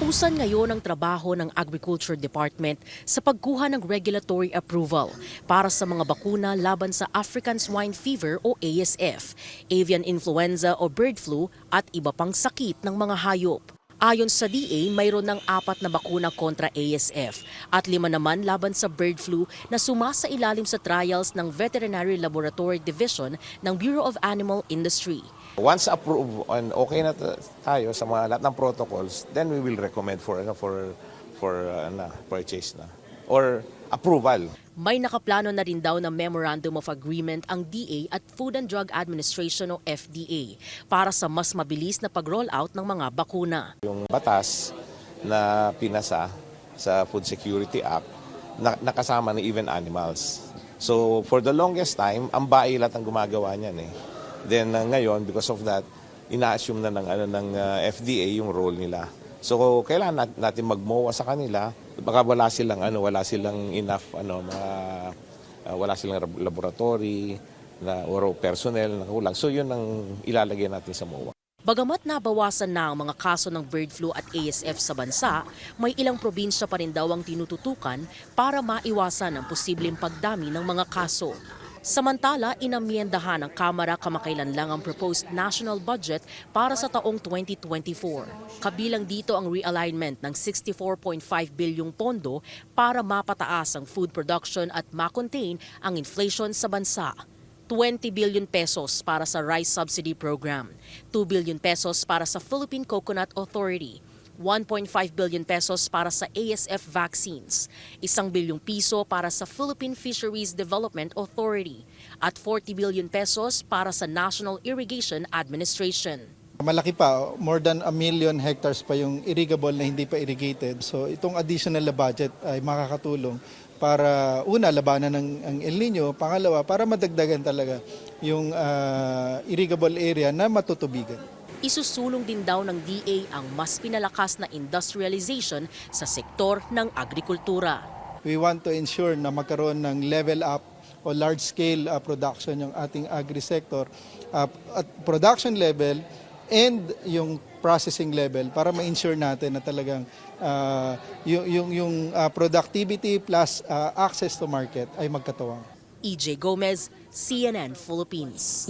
Katapusan ngayon ang trabaho ng Agriculture Department sa pagkuha ng regulatory approval para sa mga bakuna laban sa African Swine Fever o ASF, avian influenza o bird flu at iba pang sakit ng mga hayop. Ayon sa DA, mayroon ng apat na bakuna kontra ASF at lima naman laban sa bird flu na sumasa ilalim sa trials ng Veterinary Laboratory Division ng Bureau of Animal Industry. Once approved and okay na ta- tayo sa mga lahat ng protocols, then we will recommend for ano for for uh, na, purchase na or approval. May nakaplano na rin daw na Memorandum of Agreement ang DA at Food and Drug Administration o FDA para sa mas mabilis na pag-roll out ng mga bakuna. Yung batas na pinasa sa Food Security Act na, nakasama ni even animals. So for the longest time, ang bae lahat ang gumagawa niyan eh. Then uh, ngayon because of that, ina-assume na ng ano ng uh, FDA yung role nila. So kailangan nat- natin magmowa sa kanila. Baka wala silang ano, wala silang enough ano, mga, uh, wala silang lab- laboratory na or personnel na kulang. So yun ang ilalagay natin sa MOA. Bagamat nabawasan na ang mga kaso ng bird flu at ASF sa bansa, may ilang probinsya pa rin daw ang tinututukan para maiwasan ang posibleng pagdami ng mga kaso. Samantala, inamyendahan ng Kamara kamakailan lang ang proposed national budget para sa taong 2024. Kabilang dito ang realignment ng 64.5 bilyong pondo para mapataas ang food production at makontain ang inflation sa bansa. 20 billion pesos para sa rice subsidy program, 2 billion pesos para sa Philippine Coconut Authority, 1.5 billion pesos para sa ASF vaccines, 1 bilyong piso para sa Philippine Fisheries Development Authority, at 40 billion pesos para sa National Irrigation Administration. Malaki pa, more than a million hectares pa yung irrigable na hindi pa irrigated. So itong additional na budget ay makakatulong para una labanan ng ang El Nino, pangalawa para madagdagan talaga yung ah, irrigable area na matutubigan. Isusulong din daw ng DA ang mas pinalakas na industrialization sa sektor ng agrikultura. We want to ensure na magkaroon ng level up o large scale ah, production yung ating agri-sector ah, at production level and yung processing level para ma-ensure natin na talagang ah, yung yung, yung ah, productivity plus ah, access to market ay magkatawang. EJ Gomez, CNN Philippines.